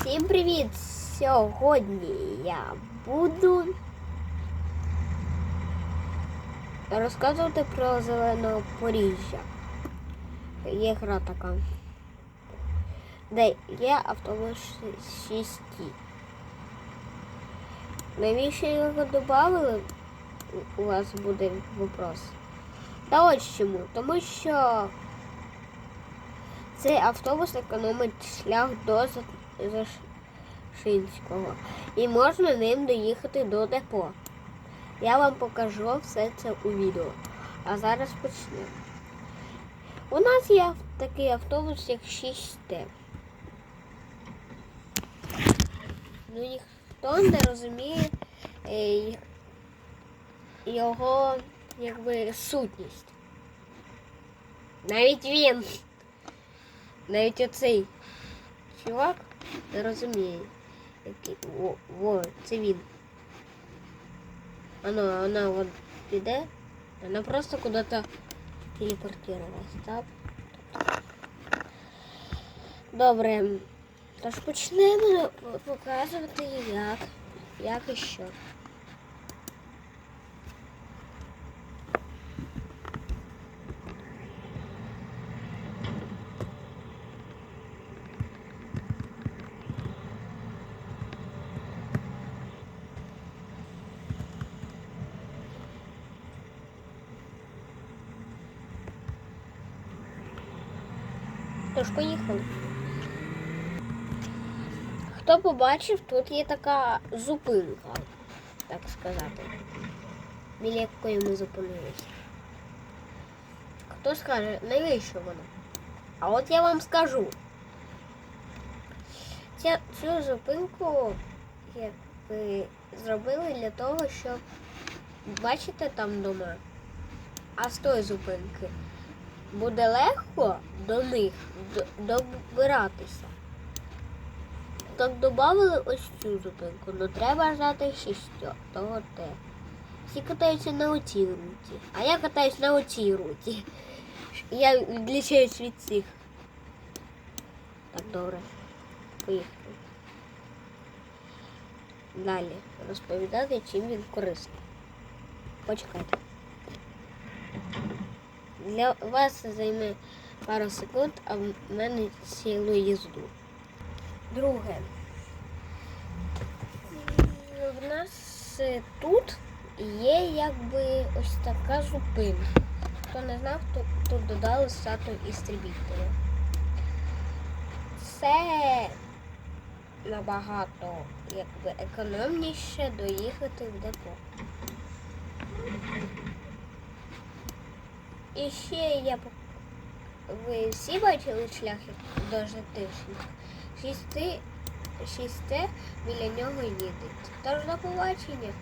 Всім привіт! Сьогодні я буду розказувати про зелене Поріжжя. Є гра така. Де є автобус 6. Навіщо його додали? У вас буде вопрос. Та ось чому. Тому що цей автобус економить шлях до Зашинського. І можна ним доїхати до депо. Я вам покажу все це у відео. А зараз почнемо. У нас є такий автобус, як 6Т. Ну ніхто не розуміє е, його якби сутність. Навіть він. Навіть оцей чувак не розуміє. Який. Во, во, це він. Вона, вона от піде, вона просто куди-то телепортувалась, так? Добре. Тож почнемо показувати як. Як і що. Тож поїхали. Хто побачив, тут є така зупинка, так сказати, біля якої ми зупинилися. Хто скаже, навіщо вона? А от я вам скажу. Ця, цю зупинку якби, зробили для того, щоб бачите там дома, а з тої зупинки Буде легко до них добиратися. Так додали ось цю зупинку, ну треба ждати шістьох, того те. Всі катаються на оцій руті, а я катаюсь на оцій руті. Я відлічаюсь від цих. Так, добре. Поїхали. Далі розповідати, чим він корисний. Почекайте. Для вас це займе пару секунд, а в мене цілу їзду. Друге. В нас тут є якби ось така зупинка. Хто не знав, то тут додали статую істребітеля. Це набагато якби економніше доїхати в депо. І ще я ви всі бачили шляхи до житишніх. Шісте біля нього їдуть. Тож до побачення.